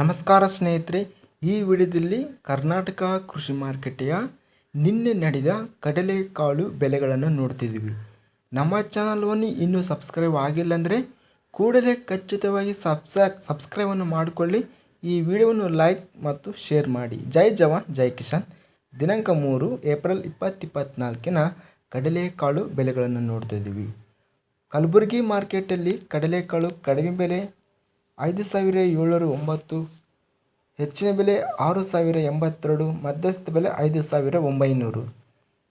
ನಮಸ್ಕಾರ ಸ್ನೇಹಿತರೆ, ಈ ವಿಡಿಯೋದಲ್ಲಿ ಕರ್ನಾಟಕ ಕೃಷಿ ಮಾರುಕಟ್ಟೆಯ ನಿನ್ನೆ ನಡೆದ ಕಡಲೆಕಾಳು ಬೆಲೆಗಳನ್ನು ನೋಡ್ತಿದ್ದೀವಿ. ನಮ್ಮ ಚಾನಲ್ವನ್ನು ಇನ್ನೂ ಸಬ್ಸ್ಕ್ರೈಬ್ ಆಗಿಲ್ಲ ಅಂದರೆ ಕೂಡಲೇ ಖಚಿತವಾಗಿ ಸಬ್ಸ ಸಬ್ಸ್ಕ್ರೈಬನ್ನು ಮಾಡಿಕೊಳ್ಳಿ. ಈ ವಿಡಿಯೋವನ್ನು ಲೈಕ್ ಮತ್ತು ಶೇರ್ ಮಾಡಿ. ಜೈ ಜವಾನ್, ಜೈ ಕಿಸಾನ್. ದಿನಾಂಕ ಮೂರು, ಏಪ್ರಿಲ್ ಇಪ್ಪತ್ತಿಪ್ಪತ್ನಾಲ್ಕಿನ ಕಡಲೆಕಾಳು ಬೆಲೆಗಳನ್ನು ನೋಡ್ತಿದ್ದೀವಿ. ಕಲಬುರಗಿ ಮಾರ್ಕೆಟಲ್ಲಿ ಕಡಲೆಕಾಳು ಕಡಿಮೆ ಬೆಲೆ ಐದು ಸಾವಿರ ಏಳ್ನೂರ ಒಂಬತ್ತು, ಹೆಚ್ಚಿನ ಬೆಲೆ ಆರು ಸಾವಿರ ಎಂಬತ್ತೆರಡು, ಮಧ್ಯಸ್ಥ ಬೆಲೆ ಐದು ಸಾವಿರ ಒಂಬೈನೂರು.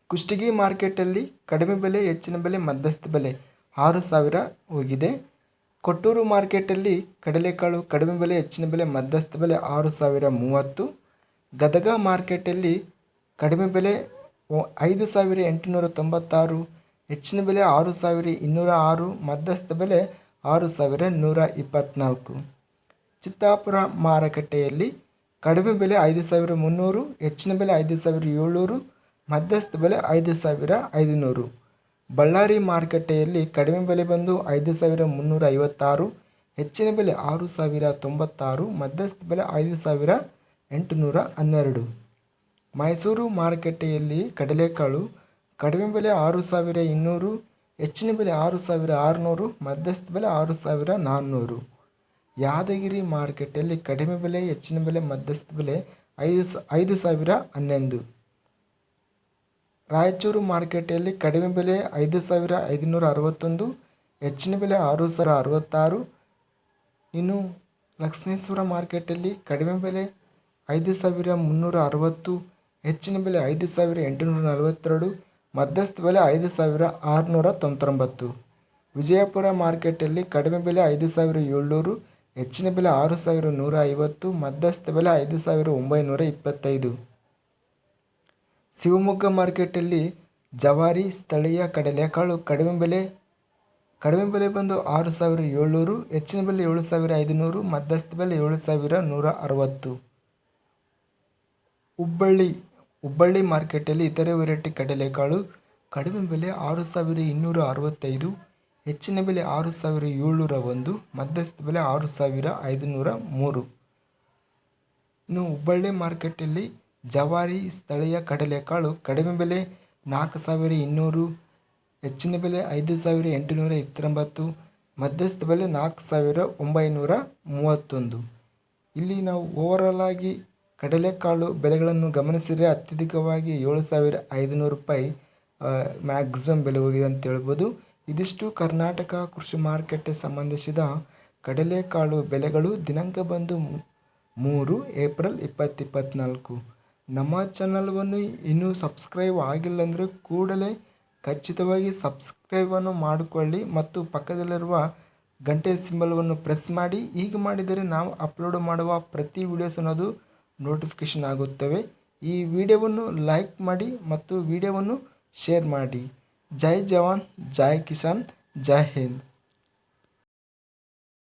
ಕುಷ್ಟಗಿ ಮಾರ್ಕೆಟಲ್ಲಿ ಕಡಿಮೆ ಬೆಲೆ, ಹೆಚ್ಚಿನ ಬೆಲೆ, ಮಧ್ಯಸ್ಥ ಬೆಲೆ ಆರು ಸಾವಿರ ಹೋಗಿದೆ. ಕೊಟ್ಟೂರು ಮಾರ್ಕೆಟಲ್ಲಿ ಕಡಲೆಕಾಳು ಕಡಿಮೆ ಬೆಲೆ, ಹೆಚ್ಚಿನ ಬೆಲೆ, ಮಧ್ಯಸ್ಥ ಬೆಲೆ ಆರು ಸಾವಿರ ಮೂವತ್ತು. ಗದಗ ಮಾರ್ಕೆಟಲ್ಲಿ ಕಡಿಮೆ ಬೆಲೆ ಐದು ಸಾವಿರ ಎಂಟುನೂರ ತೊಂಬತ್ತಾರು, ಹೆಚ್ಚಿನ ಬೆಲೆ ಆರು ಸಾವಿರ ಇನ್ನೂರ ಆರು, ಮಧ್ಯಸ್ಥ ಬೆಲೆ ಆರು ಸಾವಿರ ನೂರ ಇಪ್ಪತ್ತ್ನಾಲ್ಕು ಚಿತ್ತಾಪುರ ಮಾರುಕಟ್ಟೆಯಲ್ಲಿ ಕಡಿಮೆ ಬೆಲೆ ಐದು ಸಾವಿರ ಮುನ್ನೂರು, ಹೆಚ್ಚಿನ ಬೆಲೆ ಐದು ಸಾವಿರ ಏಳ್ನೂರು, ಮಧ್ಯಸ್ಥ ಬೆಲೆ ಐದು ಸಾವಿರ ಐದುನೂರು. ಬಳ್ಳಾರಿ ಮಾರುಕಟ್ಟೆಯಲ್ಲಿ ಕಡಿಮೆ ಬೆಲೆ ಬಂದು ಐದು ಸಾವಿರ ಮುನ್ನೂರ ಐವತ್ತಾರು ಹೆಚ್ಚಿನ ಬೆಲೆ ಆರು ಸಾವಿರ ತೊಂಬತ್ತಾರು, ಮಧ್ಯಸ್ಥ ಬೆಲೆ ಐದು ಸಾವಿರ ಎಂಟುನೂರ ಹನ್ನೆರಡು. ಮೈಸೂರು ಮಾರುಕಟ್ಟೆಯಲ್ಲಿ ಕಡಲೆಕಾಳು ಕಡಿಮೆ ಬೆಲೆ ಆರು ಸಾವಿರ ಇನ್ನೂರು ಹೆಚ್ಚಿನ ಬೆಲೆ ಆರು ಸಾವಿರ ಆರುನೂರು, ಮಧ್ಯಸ್ಥ ಬೆಲೆ ಆರು ಸಾವಿರ ನಾನ್ನೂರು. ಯಾದಗಿರಿ ಮಾರ್ಕೆಟಲ್ಲಿ ಕಡಿಮೆ ಬೆಲೆ, ಹೆಚ್ಚಿನ ಬೆಲೆ, ಮಧ್ಯಸ್ಥ ಬೆಲೆ ಐದು ಸ, ಐದು ಸಾವಿರ ಹನ್ನೊಂದು. ರಾಯಚೂರು ಮಾರ್ಕೆಟಲ್ಲಿ ಕಡಿಮೆ ಬೆಲೆ ಐದು ಸಾವಿರ ಐದುನೂರ ಅರವತ್ತೊಂದು, ಹೆಚ್ಚಿನ ಬೆಲೆ ಆರು ಸಾವಿರ ಅರವತ್ತಾರು. ಇನ್ನು ಲಕ್ಷ್ಮೇಶ್ವರ ಮಾರ್ಕೆಟಲ್ಲಿ ಕಡಿಮೆ ಬೆಲೆ ಐದು ಸಾವಿರ ಮುನ್ನೂರ ಅರವತ್ತು, ಹೆಚ್ಚಿನ ಬೆಲೆ ಐದು ಸಾವಿರ ಎಂಟುನೂರ ನಲವತ್ತೆರಡು ಮಧ್ಯಸ್ಥ ಬೆಲೆ ಐದು ಸಾವಿರ ಆರುನೂರ ತೊಂಬತ್ತೊಂಬತ್ತು ವಿಜಯಪುರ ಮಾರ್ಕೆಟಲ್ಲಿ ಕಡಿಮೆ ಬೆಲೆ ಐದು ಸಾವಿರ ಏಳ್ನೂರು, ಹೆಚ್ಚಿನ ಬೆಲೆ ಆರು ಸಾವಿರ ನೂರ ಐವತ್ತು, ಮಧ್ಯಸ್ಥ ಬೆಲೆ ಐದು ಸಾವಿರ ಒಂಬೈನೂರ ಇಪ್ಪತ್ತೈದು. ಶಿವಮೊಗ್ಗ ಮಾರ್ಕೆಟಲ್ಲಿ ಜವಾರಿ ಸ್ಥಳೀಯ ಕಡಲೆಕಾಳು ಕಡಿಮೆ ಬೆಲೆ ಕಡಿಮೆ ಬೆಲೆ ಬಂದು ಆರು ಸಾವಿರ ಏಳ್ನೂರು, ಹೆಚ್ಚಿನ ಬೆಲೆ ಏಳು ಸಾವಿರ ಐದುನೂರು, ಮಧ್ಯಸ್ಥ ಬೆಲೆ ಏಳು ಸಾವಿರ ನೂರ ಅರವತ್ತು. ಹುಬ್ಬಳ್ಳಿ ಹುಬ್ಬಳ್ಳಿ ಮಾರ್ಕೆಟಲ್ಲಿ ಇತರೆ ವೆರೈಟಿ ಕಡಲೆಕಾಳು ಕಡಿಮೆ ಬೆಲೆ ಆರು ಸಾವಿರ ಇನ್ನೂರ ಅರವತ್ತೈದು, ಹೆಚ್ಚಿನ ಬೆಲೆ ಆರು ಸಾವಿರ ಏಳ್ನೂರ ಒಂದು, ಮಧ್ಯಸ್ಥ ಬೆಲೆ ಆರು ಸಾವಿರ ಐದುನೂರ ಮೂರು. ಇನ್ನು ಹುಬ್ಬಳ್ಳಿ ಮಾರ್ಕೆಟಲ್ಲಿ ಜವಾರಿ ಸ್ಥಳೀಯ ಕಡಲೆಕಾಳು ಕಡಿಮೆ ಬೆಲೆ ನಾಲ್ಕು ಸಾವಿರ ಇನ್ನೂರು, ಹೆಚ್ಚಿನ ಬೆಲೆ ಐದು ಸಾವಿರ ಎಂಟುನೂರ ಇಪ್ಪತ್ತೊಂಬತ್ತು, ಮಧ್ಯಸ್ಥ ಬೆಲೆ ನಾಲ್ಕು ಸಾವಿರ ಒಂಬೈನೂರ ಮೂವತ್ತೊಂದು. ಇಲ್ಲಿ ನಾವು ಓವರಾಲ್ ಆಗಿ ಕಡಲೆಕಾಳು ಬೆಲೆಗಳನ್ನು ಗಮನಿಸಿದರೆ ಅತ್ಯಧಿಕವಾಗಿ ಏಳು ಸಾವಿರ ಐದುನೂರು ರೂಪಾಯಿ ಮ್ಯಾಕ್ಸಿಮಮ್ ಬೆಲೆ ಹೋಗಿದೆ ಅಂತ ಹೇಳ್ಬೋದು. ಇದಿಷ್ಟು ಕರ್ನಾಟಕ ಕೃಷಿ ಮಾರುಕಟ್ಟೆ ಸಂಬಂಧಿಸಿದ ಕಡಲೆಕಾಳು ಬೆಲೆಗಳು ದಿನಾಂಕ ಬಂದು ಮೂರು ಏಪ್ರಿಲ್ ಇಪ್ಪತ್ತಿಪ್ಪತ್ನಾಲ್ಕು. ನಮ್ಮ ಚಾನಲ್ವನ್ನು ಇನ್ನೂ ಸಬ್ಸ್ಕ್ರೈಬ್ ಆಗಿಲ್ಲ ಅಂದರೆ ಕೂಡಲೇ ಖಚಿತವಾಗಿ ಸಬ್ಸ್ಕ್ರೈಬನ್ನು ಮಾಡಿಕೊಳ್ಳಿ ಮತ್ತು ಪಕ್ಕದಲ್ಲಿರುವ ಗಂಟೆ ಸಿಂಬಲ್ವನ್ನು ಪ್ರೆಸ್ ಮಾಡಿ. ಹೀಗೆ ಮಾಡಿದರೆ ನಾವು ಅಪ್ಲೋಡ್ ಮಾಡುವ ಪ್ರತಿ ವಿಡಿಯೋಸ್ ಅನ್ನೋದು ನೋಟಿಫಿಕೇಷನ್ ಆಗುತ್ತವೆ. ಈ ವಿಡಿಯೋವನ್ನು ಲೈಕ್ ಮಾಡಿ ಮತ್ತು ವಿಡಿಯೋವನ್ನು ಶೇರ್ ಮಾಡಿ. ಜೈ ಜವಾನ್, ಜೈ ಕಿಸಾನ್, ಜೈ ಹಿಂದ್.